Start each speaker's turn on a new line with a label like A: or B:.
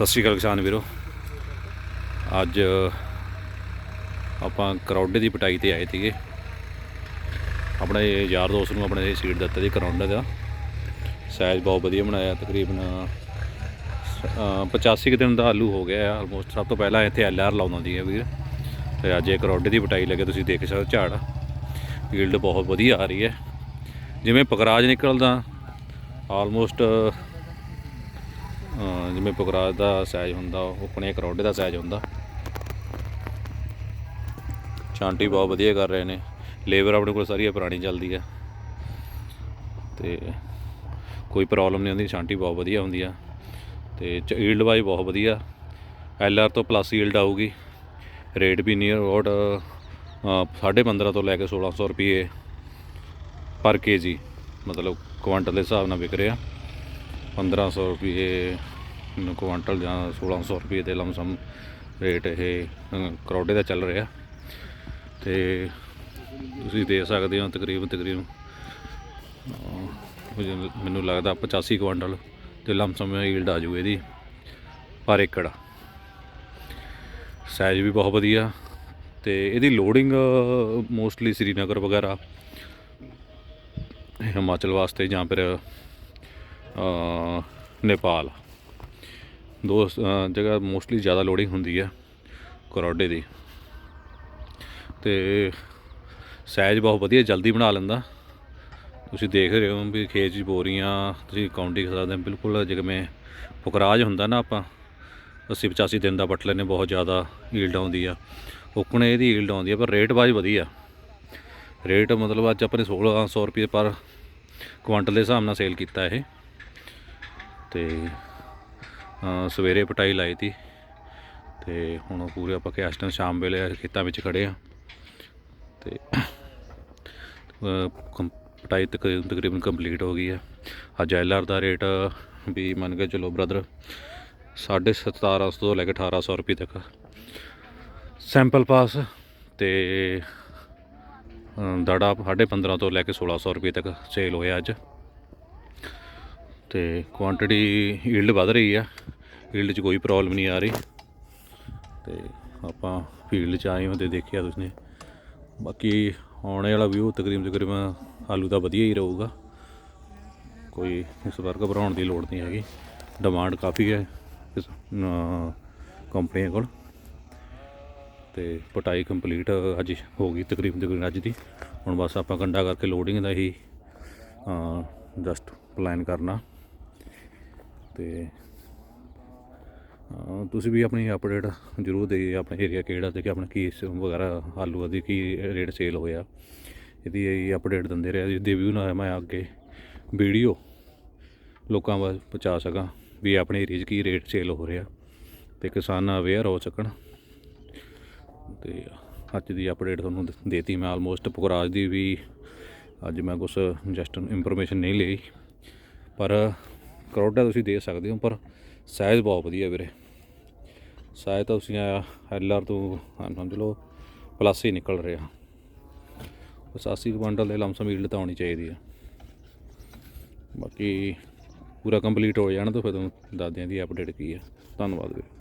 A: ਸਤਿ ਸ਼੍ਰੀ ਅਕਾਲ ਕਿਸਾਨ ਵੀਰੋ। ਅੱਜ ਆਪਾਂ ਕਰੌਡੇ ਦੀ ਪਟਾਈ ਤੇ ਆਏ ਸੀਗੇ। ਆਪਣੇ ਯਾਰ ਦੋਸਤ ਨੂੰ ਆਪਣੇ ਸੀਟ ਦਿੱਤਾ ਸੀ ਕਰੌਡੇ ਦਾ। ਸਾਈਜ਼ ਬਹੁਤ ਵਧੀਆ ਬਣਾਇਆ ਤਕਰੀਬਨ ਅ, 85 ਕੁ ਦਿਨ ਦਾ ਆਲੂ ਹੋ ਗਿਆ ਆਲਮੋਸਟ ਸਭ ਤੋਂ ਪਹਿਲਾਂ ਇੱਥੇ ਐਲ ਆਰ ਲਾਉਂਦਾ ਸੀ ਵੀਰ। ਤੇ ਅੱਜ ਇਹ ਕਰੌਡੇ ਦੀ ਪਟਾਈ ਲੱਗੇ ਤੁਸੀਂ ਦੇਖ ਸਕਦੇ ਝਾੜ। ਯੀਲਡ ਬਹੁਤ ਵਧੀਆ ਆ ਰਹੀ ਹੈ। ਜਿਵੇਂ ਪਕਰਾਜ ਨਿਕਲਦਾ ਆਲਮੋਸਟ ਜਿਵੇਂ ਪਕਰਾਜ ਦਾ ਸਾਈਜ਼ ਹੁੰਦਾ, ਉਹ ਆਪਣੇ ਕਰੋਡੇ ਦਾ ਸਾਈਜ਼ ਹੁੰਦਾ। ਚਾਂਟੀ ਬਹੁਤ ਵਧੀਆ ਕਰ ਰਹੇ ਨੇ। ਲੇਬਰ ਆਪਣੇ ਕੋਲ ਸਾਰੀ ਪੁਰਾਣੀ ਚੱਲਦੀ ਆ। ਤੇ ਕੋਈ ਪ੍ਰੋਬਲਮ ਨਹੀਂ ਹੁੰਦੀ ਸ਼ਾਂਟੀ ਬਹੁਤ ਵਧੀਆ ਹੁੰਦੀ ਆ। ਤੇ ਈਲਡ ਵਾਈ ਬਹੁਤ ਵਧੀਆ। ਐਲ ਆਰ ਤੋਂ ਪਲੱਸ ਈਲਡ ਆਊਗੀ। ਰੇਟ ਵੀ ਨੀਅਰ ਅਬਾਊਟ 15.5 ਤੋਂ ਲੈ ਕੇ 1600 ਰੁਪਏ ਪਰ ਕੇਜੀ ਮਤਲਬ ਕੁਆਂਟਲ ਦੇ ਹਿਸਾਬ ਨਾਲ ਵਿਕ ਰਿਹਾ। 1500 ਰੁਪਏ ਨੂੰ ਕੁਆਂਟਲ ਜਾਂ 1600 ਰੁਪਏ ਦੇ ਲਮਸਮ ਰੇਟ ਇਹ ਅ, ਕਰੋੜੇ ਦਾ ਚੱਲ ਰਿਹਾ। ਤੇ ਤੁਸੀਂ ਦੇ ਸਕਦੇ ਹੋ ਤਕਰੀਬਨ ਤਕਰੀਬਨ ਮੈਨੂੰ- ਲੱਗਦਾ 85 ਕੁਆਂਟਲ ਤੇ ਲਮਸਮ ਈਲਡ ਆ ਜੂ ਇਹਦੀ ਪਰ ਏਕੜ। ਸਾਈਜ਼ ਵੀ ਬਹੁਤ ਵਧੀਆ ਤੇ ਇਹਦੀ ਲੋਡਿੰਗ ਮੋਸਟਲੀ ਸ੍ਰੀਨਗਰ ਵਗੈਰਾ ਹਿਮਾਚਲ ਵਾਸਤੇ ਜਾਂ ਫਿਰ ਨੇਪਾਲ। ਦੋ ਜਗ੍ਹਾ ਮੋਸਟਲੀ ਜ਼ਿਆਦਾ ਲੋਡਿੰਗ ਹੁੰਦੀ ਆ ਕਰੋਡੇ ਦੀ। ਤੇ ਸਾਈਜ਼ ਬਹੁਤ ਵਧੀਆ, ਜਲਦੀ ਬਣਾ ਲੈਂਦਾ। ਤੁਸੀਂ ਦੇਖ ਰਹੇ ਹੋ ਵੀ ਖੇਤ 'ਚ ਬੋਰੀਆਂ, ਤੁਸੀਂ ਕਾਊਂਟਿੰਗ ਕਰ ਸਕਦੇ ਹੋ। ਬਿਲਕੁਲ ਜਿਵੇਂ ਪੁਕਰਾਜ ਹੁੰਦਾ ਨਾ ਆਪਾਂ 80 85 ਦਿਨ ਦਾ ਬੱਟ ਲੈਨੇ ਬਹੁਤ ਜ਼ਿਆਦਾ ਈਲਡ ਆਉਂਦੀ ਆ। ਉਕਣੇ ਇਹਦੀ ਈਲਡ ਆਉਂਦੀ ਆ, ਪਰ ਰੇਟ ਵਾਜ ਵਧੀਆ। ਰੇਟ ਮਤਲਬ ਅੱਜ ਆਪਣੇ 1600 ਰੁਪਏ ਪਰ ਕੁਇੰਟਲ ਦੇ ਹਿਸਾਬ ਨਾਲ ਸੇਲ ਕੀਤਾ ਇਹ। ਤੇ ਸਵੇਰੇ ਪਟਾਈ ਲਾਈ ਤੀ ਤੇ ਹੁਣ ਪੂਰੇ ਆਪਾਂ ਕਿ ਸ਼ਾਮ ਵੇਲੇ ਖੇਤਾਂ ਵਿੱਚ ਖੜੇ ਆ। ਤੇ ਅ, ਪਟਾਈ ਤਕਰੀਬਨ ਤਕਰੀਬਨ ਕੰਪਲੀਟ ਹੋ ਗਈ ਹੈ ਅੱਜ ਐਲਆਰ ਦਾ ਰੇਟ ਵੀ ਮੰਨ ਕੇ ਚਲੋ ਬ੍ਰਦਰ 1750 ਤੋਂ ਲੈ ਕੇ 1800 ਰੁਪਏ ਤੱਕ। ਸੈਂਪਲ ਪਾਸ ਤੇ ਦਾੜਾ ਦੜਾ 15.5 ਤੋਂ ਲੈ ਕੇ 1600 ਰੁਪਏ ਤੱਕ ਸੇਲ ਹੋਇਆ ਅੱਜ। ਤੇ ਕੁਆਂਟੀਟੀ ਈਲਡ ਵਧ ਰਹੀ ਆ। ਈਲਡ 'ਚ ਕੋਈ ਪ੍ਰੋਬਲਮ ਨਹੀਂ ਆ ਰਹੀ। ਤੇ ਆਪਾਂ ਫੀਲਡ 'ਚ ਆਏ ਹੁੰਦੇ ਦੇਖਿਆ ਤੁਸੀਂ ਬਾਕੀ ਆਉਣੇ ਵਾਲਾ ਵਿਊ ਤਕਰੀਬਨ ਤਕਰੀਬਨ ਆਲੂ ਦਾ ਵਧੀਆ ਹੀ ਰਹੂਗਾ। ਕੋਈ ਇਸ ਵਾਰ ਘਬਰਾਉਣ ਦੀ ਲੋੜ ਨਹੀਂ ਹੈਗੀ। ਡਿਮਾਂਡ ਕਾਫੀ ਹੈ ਇਸ ਅ, ਕੰਪਨੀਆਂ ਕੋਲ। ਤੇ ਪਟਾਈ ਕੰਪਲੀਟ ਅੱਜ ਹੋ ਗਈ ਤਕਰੀਬਨ ਤਕਰੀਬਨ ਅੱਜ ਦੀ। ਹੁਣ ਬਸ ਆਪਾਂ ਕੰਡਾ ਕਰਕੇ ਲੋਡਿੰਗ ਦਾ ਹੀ ਜਸਟ ਪਲਾਨ ਕਰਨਾ। ਤੇ ਤੁਸੀਂ ਵੀ ਆਪਣੀ ਅਪਡੇਟ ਜ਼ਰੂਰ ਦੇਈਏ ਆਪਣੇ ਏਰੀਆ ਕਿਹੜਾ ਤੇ ਕਿ ਆਪਣਾ ਕੀ ਵਗੈਰਾ ਆਲੂ ਦੀ ਕੀ ਰੇਟ ਸੇਲ ਹੋਇਆ। ਇਹਦੀ ਇਹ ਅਪਡੇਟ ਦਿੰਦੇ ਰਿਹਾ ਜਿਹਦੇ ਵੀ ਨਾ ਮੈਂ ਅੱਗੇ ਵੀਡੀਓ ਲੋਕਾਂ ਵੱਲ ਪਹੁੰਚਾ ਸਕਾਂ ਵੀ ਆਪਣੇ ਏਰੀਆ 'ਚ ਕੀ ਰੇਟ ਸੇਲ ਹੋ ਰਿਹਾ ਤੇ ਕਿਸਾਨ ਅਵੇਅਰ ਹੋ ਸਕਣ। ਤੇ ਅੱਜ ਦੀ ਅਪਡੇਟ ਤੁਹਾਨੂੰ ਦ- ਦੇਤੀ ਮੈਂ ਆਲਮੋਸਟ ਪੁਕਰਾਜ ਦੀ ਵੀ ਅੱਜ ਮੈਂ ਕੁਛ ਜਸਟ ਇਨਫੋਰਮੇਸ਼ਨ ਨਹੀਂ ਲਈ। ਪਰ ਕਰੋਡਾ ਤੁਸੀਂ ਦੇ ਸਕਦੇ ਹੋ, ਪਰ ਸਾਈਜ਼ ਬਹੁਤ ਵਧੀਆ ਵੀਰੇ। ਸਾਈਜ਼ ਤਾਂ ਤੁਸੀਂ ਆ ਐਲ ਆਰ ਤੋਂ ਸਮਝ ਲਓ ਪਲੱਸ ਹੀ ਨਿਕਲ ਰਿਹਾ। 85 ਕੁਇੰਟਲ ਦੇ ਲਮਸਮ ਈਲਡ ਤਾਂ ਆਉਣੀ ਚਾਹੀਦੀ ਹੈ ਬਾਕੀ ਪੂਰਾ ਕੰਪਲੀਟ ਹੋ ਜਾਣਾ ਤਾਂ ਫਿਰ ਤੁਹਾਨੂੰ ਦੱਸਦੇ ਹਾਂ ਦੀ ਅਪਡੇਟ ਕੀ ਹੈ ਧੰਨਵਾਦ ਵੀਰੇ।